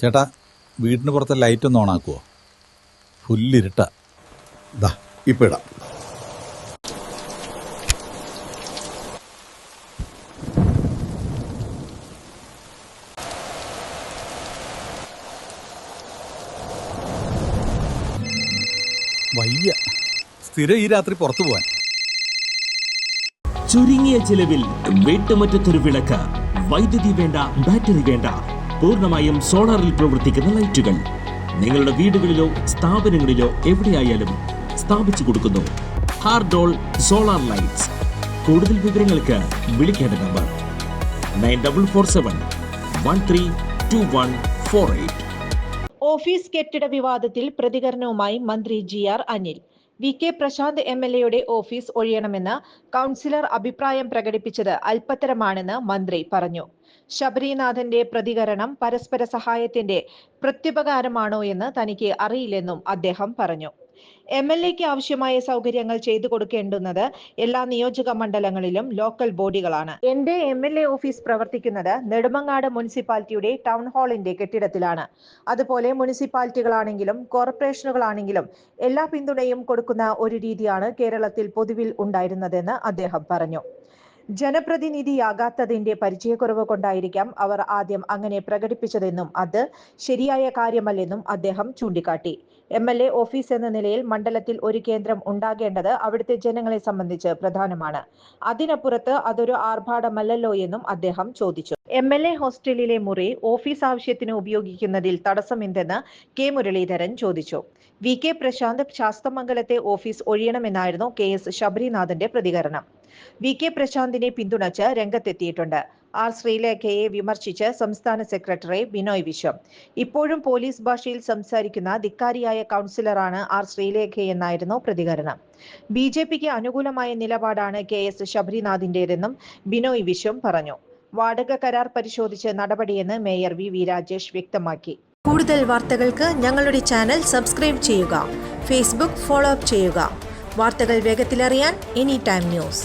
ചേട്ടാ വീടിന് പുറത്തെ ലൈറ്റ് ഒന്ന് ഓണാക്കുവോ ഫുല്ലിരുട്ട ദാ ഇപ്പം ഇടാം. വയ്യ. സ്ഥിരം ഈ രാത്രി പുറത്തു പോവാൻ. ചുരുങ്ങിയ ചിലവിൽ വീട്ടുമുറ്റത്തൊരു വിളക്ക്. വൈദ്യുതി വേണ്ട ബാറ്ററി വേണ്ട. പൂർണമായും സോളാറിൽ പ്രവർത്തിക്കുന്ന ലൈറ്റുകൾ. നിങ്ങളുടെ വീടുകളിലോ സ്ഥാപനങ്ങളിലോ എവിടെയായാലും സ്ഥാപിച്ചു കൊടുക്കുന്നു. ഹാർഡോൾ സോളാർ ലൈറ്റ്സ്. കൂടുതൽ വിവരങ്ങൾക്ക് വിളിക്കേണ്ട number. Nine double four seven one three two one four eight. Office കെട്ടിട വിവാദത്തിൽ പ്രതികരണവുമായി മന്ത്രി G R Anil. V K Prashanth M L എയുടെ ഓഫീസ് ഒഴിയണമെന്ന് കൗൺസിലർ അഭിപ്രായം പ്രകടിപ്പിച്ചത് അല്പത്തരമാണെന്ന് മന്ത്രി പറഞ്ഞു. ശബരിനാഥന്റെ പ്രതികരണം പരസ്പര സഹായത്തിന്റെ പ്രത്യുപകാരമാണോ എന്ന് തനിക്ക് അറിയില്ലെന്നും അദ്ദേഹം പറഞ്ഞു. എം എൽ എക്ക് ആവശ്യമായ സൗകര്യങ്ങൾ ചെയ്തു കൊടുക്കേണ്ടുന്നത് എല്ലാ നിയോജക മണ്ഡലങ്ങളിലും ലോക്കൽ ബോഡികളാണ്. എന്റെ എം എൽ എ ഓഫീസ് പ്രവർത്തിക്കുന്നത് നെടുമങ്ങാട് മുനിസിപ്പാലിറ്റിയുടെ ടൗൺ ഹാളിന്റെ കെട്ടിടത്തിലാണ്. അതുപോലെ മുനിസിപ്പാലിറ്റികളാണെങ്കിലും കോർപ്പറേഷനുകളാണെങ്കിലും എല്ലാ പിന്തുണയും കൊടുക്കുന്ന ഒരു രീതിയാണ് കേരളത്തിൽ പൊതുവിൽ ഉണ്ടായിരുന്നതെന്ന് അദ്ദേഹം പറഞ്ഞു. ജനപ്രതിനിധിയാകാത്തതിന്റെ പരിചയക്കുറവ് കൊണ്ടായിരിക്കാം അവർ ആദ്യം അങ്ങനെ പ്രകടിപ്പിച്ചതെന്നും അത് ശരിയായ കാര്യമല്ലെന്നും അദ്ദേഹം ചൂണ്ടിക്കാട്ടി. എം എൽ എ ഓഫീസ് എന്ന നിലയിൽ മണ്ഡലത്തിൽ ഒരു കേന്ദ്രം ഉണ്ടാകേണ്ടത് അവിടുത്തെ ജനങ്ങളെ സംബന്ധിച്ച് പ്രധാനമാണ്. അതിനപ്പുറത്ത് അതൊരു ആർഭാടമല്ലല്ലോ എന്നും അദ്ദേഹം ചോദിച്ചു. എം എൽ എ ഹോസ്റ്റലിലെ മുറി ഓഫീസ് ആവശ്യത്തിന് ഉപയോഗിക്കുന്നതിൽ തടസ്സമെന്തെന്ന് കെ മുരളീധരൻ ചോദിച്ചു. വി കെ പ്രശാന്ത് ശാസ്തമംഗലത്തെ ഓഫീസ് ഒഴിയണമെന്നായിരുന്നു കെ എസ് ശബരിനാഥന്റെ പ്രതികരണം. വി കെ പ്രശാന്തിനെ പിന്തുണച്ച് രംഗത്തെത്തിയിട്ടുണ്ട്. ആർ ശ്രീലേഖയെ വിമർശിച്ച് സംസ്ഥാന സെക്രട്ടറി ബിനോയ് വിശ്വം. ഇപ്പോഴും പോലീസ് ഭാഷയിൽ സംസാരിക്കുന്ന ധിക്കാരിയായ കൗൺസിലറാണ് ആർ ശ്രീലേഖയെന്നായിരുന്നു പ്രതികരണം. ബി ജെ പിക്ക് അനുകൂലമായ നിലപാടാണ് കെ എസ് ശബരിനാഥിന്റേതെന്നും ബിനോയ് വിശ്വം പറഞ്ഞു. വാടക കരാർ പരിശോധിച്ച് നടപടിയെന്ന് മേയർ വി വി രാജേഷ് വ്യക്തമാക്കി. കൂടുതൽ വാർത്തകൾക്ക് ഞങ്ങളുടെ ചാനൽ സബ്സ്ക്രൈബ് ചെയ്യുക. ഫേസ്ബുക്ക് ഫോളോ അപ്പ് ചെയ്യുക. വാർത്തകൾ വേഗത്തിലറിയാൻ എനി ടൈം ന്യൂസ്.